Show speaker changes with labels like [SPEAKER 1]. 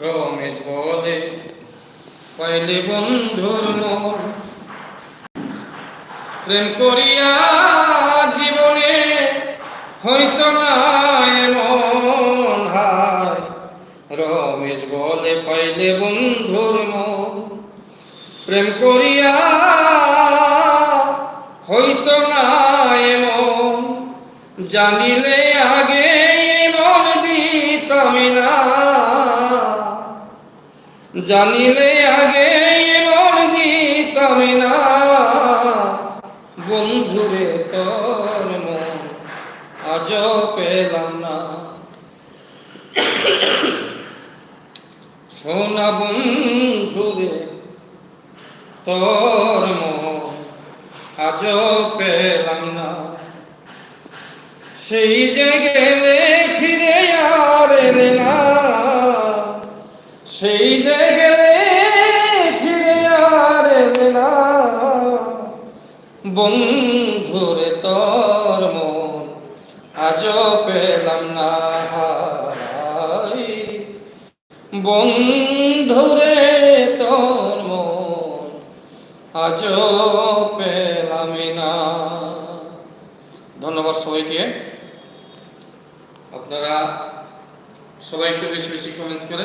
[SPEAKER 1] রমেশ বলে, পাইলে বন্ধুর মন। প্রেম করিয়া জীবনে হয়তো না এমন হায়। রমেশ বলে, পাইলে বন্ধুর মন। প্রেম করিয়া হইতো না এমন। জানিলে আগে মন দিতাম জানিলে আগে মন দিতাম না। বন্ধুরে, তোর মন পেলাম না। সোনা বন্ধুরে, তোর মন পেলাম না। সেই যে গেলে ফিরে আর না। সেই যে গেলে ফিরে আর না। বন্ধুরে তোর মন আজ পেলাম না হায়। বন্ধুরে তোর মন আজ পেলাম না। ধন্যবাদ সবাইকে। আপনারা সবাই একটু বেশি বেশি কমেন্টস করে